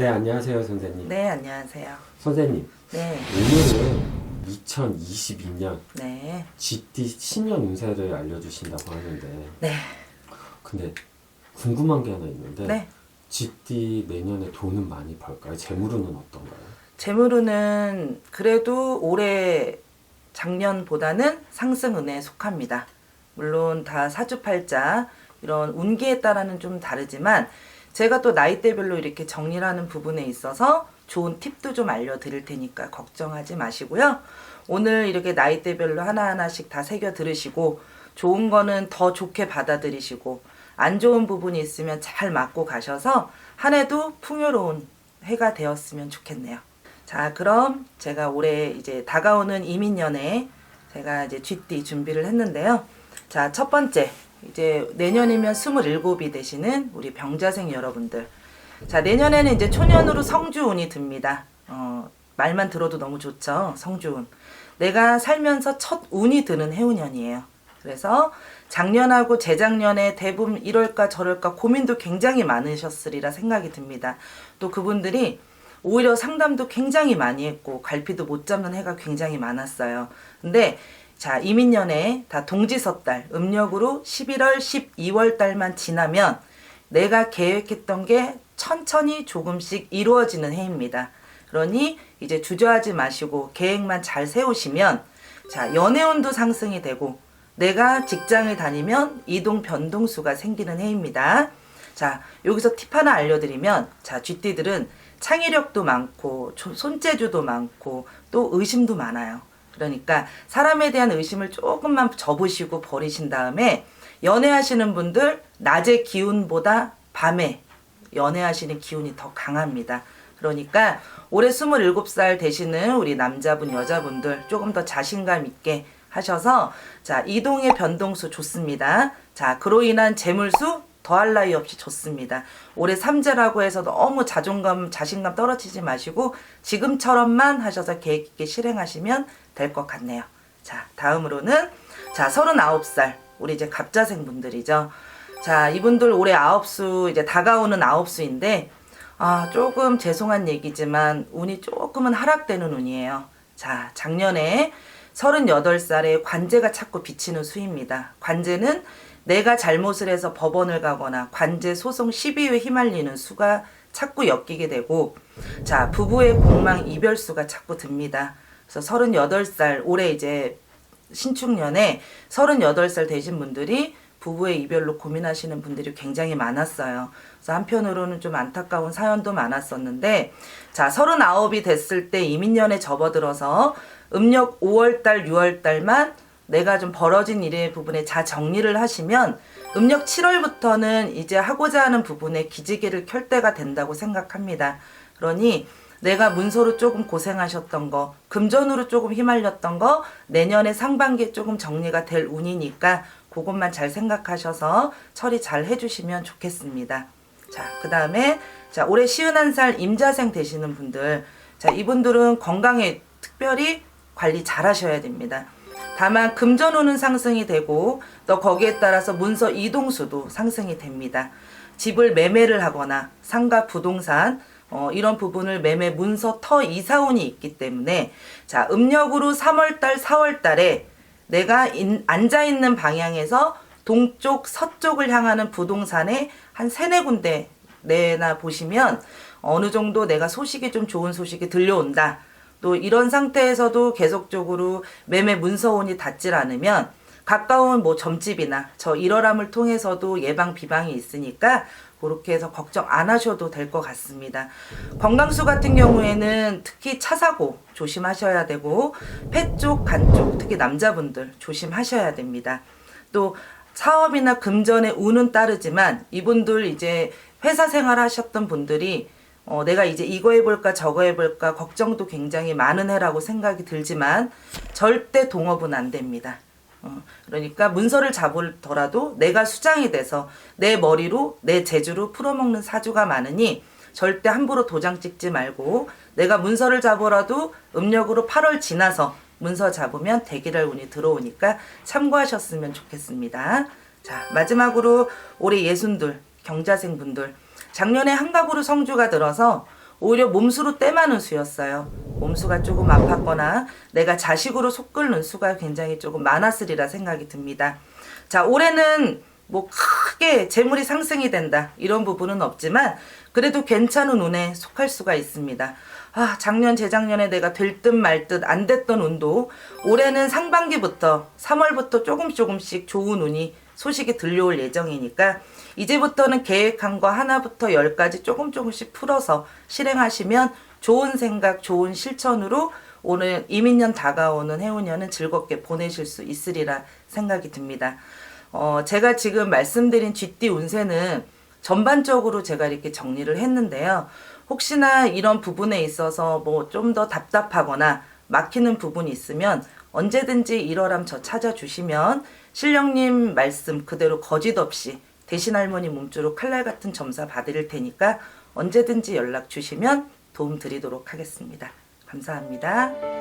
네, 안녕하세요, 선생님. 네, 안녕하세요. 선생님, 네, 오늘은 2022년 네, GT 신년 운세를 알려주신다고 하는데, 네, 근데 궁금한 게 하나 있는데, 네. GT 내년에 돈은 많이 벌까요? 재물운은 어떤가요? 재물운은 그래도 올해 작년보다는 상승운에 속합니다. 물론 다 사주팔자 이런 운기에 따라는 좀 다르지만 제가 또 나이대별로 이렇게 정리를 하는 부분에 있어서 좋은 팁도 좀 알려드릴 테니까 걱정하지 마시고요. 오늘 이렇게 나이대별로 하나하나씩 다 새겨 들으시고 좋은 거는 더 좋게 받아들이시고 안 좋은 부분이 있으면 잘 맞고 가셔서 한 해도 풍요로운 해가 되었으면 좋겠네요. 자, 그럼 제가 올해 이제 다가오는 이민년에 제가 이제 쥐띠 준비를 했는데요. 자, 첫 번째. 이제 내년이면 27이 되시는 우리 병자생 여러분들. 자, 내년에는 이제 초년으로 성주운이 듭니다. 어, 말만 들어도 너무 좋죠. 성주운. 내가 살면서 첫 운이 드는 해운년이에요. 그래서 작년하고 재작년에 대부분 이럴까 저럴까 고민도 굉장히 많으셨으리라 생각이 듭니다. 또 그분들이 오히려 상담도 굉장히 많이 했고 갈피도 못 잡는 해가 굉장히 많았어요. 근데 자 이민년에 다 동지섣달 음력으로 11월 12월 달만 지나면 내가 계획했던 게 천천히 조금씩 이루어지는 해입니다. 그러니 이제 주저하지 마시고 계획만 잘 세우시면 자 연애운도 상승이 되고 내가 직장을 다니면 이동 변동수가 생기는 해입니다. 자 여기서 팁 하나 알려드리면 자 쥐띠들은 창의력도 많고 조- 손재주도 많고 또 의심도 많아요. 그러니까 사람에 대한 의심을 조금만 접으시고 버리신 다음에 연애하시는 분들 낮의 기운보다 밤에 연애하시는 기운이 더 강합니다. 그러니까 올해 27살 되시는 우리 남자분 여자분들 조금 더 자신감 있게 하셔서 자 이동의 변동수 좋습니다. 자 그로 인한 재물수 더할 나위 없이 좋습니다. 올해 삼재라고 해서 너무 자존감 자신감 떨어지지 마시고 지금처럼만 하셔서 계획 있게 실행하시면 될 것 같네요. 자 다음으로는 자 39살 우리 이제 갑자생 분들이죠. 자 이분들 올해 아홉 수 이제 다가오는 아홉 수인데 아 조금 죄송한 얘기지만 운이 조금은 하락되는 운이에요. 자 작년에 38살에 관제가 자꾸 비치는 수입니다. 관제는 내가 잘못을 해서 법원을 가거나 관제 소송 시비에 휘말리는 수가 자꾸 엮이게 되고 자 부부의 공망 이별수가 자꾸 듭니다. 그래서 38살 올해 이제 신축년에 38살 되신 분들이 부부의 이별로 고민하시는 분들이 굉장히 많았어요. 그래서 한편으로는 좀 안타까운 사연도 많았었는데, 자, 39이 됐을 때 이민년에 접어들어서 음력 5월달, 6월달만 내가 좀 벌어진 일의 부분에 자 정리를 하시면 음력 7월부터는 이제 하고자 하는 부분에 기지개를 켤 때가 된다고 생각합니다. 그러니 내가 문서로 조금 고생하셨던 거, 금전으로 조금 휘말렸던 거, 내년에 상반기에 조금 정리가 될 운이니까 그것만 잘 생각하셔서 처리 잘 해주시면 좋겠습니다. 자, 그 다음에, 자, 올해 시은한 살 임자생 되시는 분들, 자, 이분들은 건강에 특별히 관리 잘 하셔야 됩니다. 다만 금전운은 상승이 되고 또 거기에 따라서 문서 이동수도 상승이 됩니다. 집을 매매를 하거나 상가 부동산 어, 이런 부분을 매매 문서 터 이사운이 있기 때문에 자 음력으로 3월달 4월달에 내가 인- 앉아 있는 방향에서 동쪽 서쪽을 향하는 부동산에 한 세네 군데 내나 보시면 어느 정도 내가 소식이 좀 좋은 소식이 들려온다. 또 이런 상태에서도 계속적으로 매매 문서원이 닿질 않으면 가까운 뭐 점집이나 저 일어람을 통해서도 예방 비방이 있으니까 그렇게 해서 걱정 안 하셔도 될 것 같습니다. 건강수 같은 경우에는 특히 차 사고 조심하셔야 되고 폐 쪽, 간 쪽, 특히 남자분들 조심하셔야 됩니다. 또 사업이나 금전의 운은 따르지만 이분들 이제 회사 생활 하셨던 분들이 어, 내가 이제 이거 해볼까 저거 해볼까 걱정도 굉장히 많은 해라고 생각이 들지만 절대 동업은 안 됩니다. 어, 그러니까 문서를 잡을더라도 내가 수장이 돼서 내 머리로 내 재주로 풀어먹는 사주가 많으니 절대 함부로 도장 찍지 말고 내가 문서를 잡으라도 음력으로 8월 지나서 문서 잡으면 대기랄 운이 들어오니까 참고하셨으면 좋겠습니다. 자 마지막으로 올해 예순들 경자생 분들 작년에 한갑으로 성주가 들어서 오히려 몸수로 때마는 수였어요. 몸수가 조금 아팠거나 내가 자식으로 속 끓는 수가 굉장히 조금 많았으리라 생각이 듭니다. 자, 올해는 뭐 크게 재물이 상승이 된다 이런 부분은 없지만 그래도 괜찮은 운에 속할 수가 있습니다. 아 작년 재작년에 내가 될 듯 말 듯 안 됐던 운도 올해는 상반기부터 3월부터 조금씩 조금씩 좋은 운이 소식이 들려올 예정이니까 이제부터는 계획한 거 하나부터 열까지 조금 조금씩 풀어서 실행하시면 좋은 생각, 좋은 실천으로 오늘 이민년 다가오는 해운년은 즐겁게 보내실 수 있으리라 생각이 듭니다. 어, 제가 지금 말씀드린 쥐띠 운세는 전반적으로 제가 이렇게 정리를 했는데요. 혹시나 이런 부분에 있어서 뭐 좀 더 답답하거나 막히는 부분이 있으면 언제든지 일월함 저 찾아주시면 신령님 말씀 그대로 거짓 없이 대신 할머니 몸주로 칼날 같은 점사 받을 테니까 언제든지 연락 주시면 도움 드리도록 하겠습니다. 감사합니다.